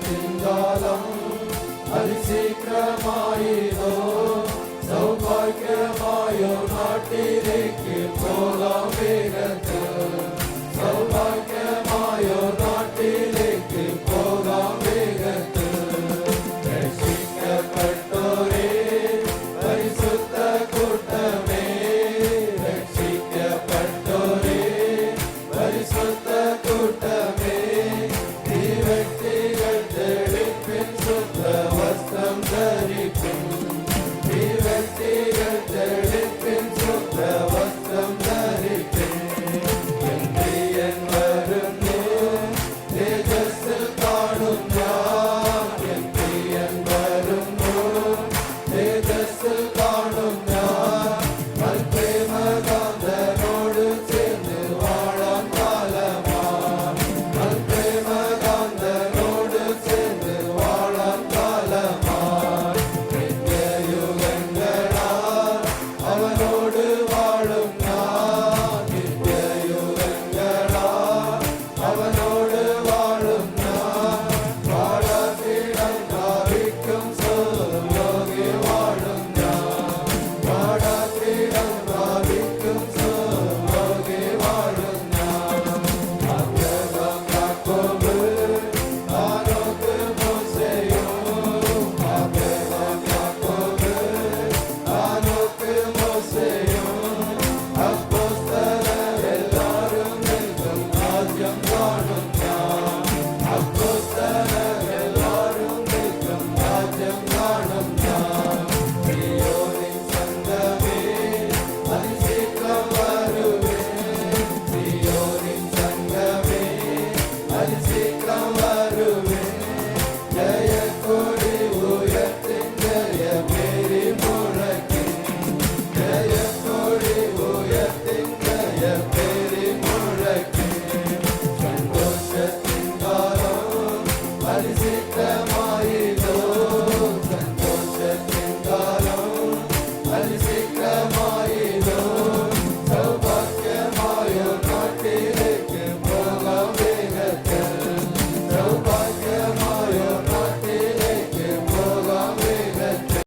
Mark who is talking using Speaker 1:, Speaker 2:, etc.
Speaker 1: திண்டாலம் அதிசீக்கிரமாயிரோ சௌபாகியமாயோ நாட்டிலேக்கு போலாம் வேகத்தில் Allah'a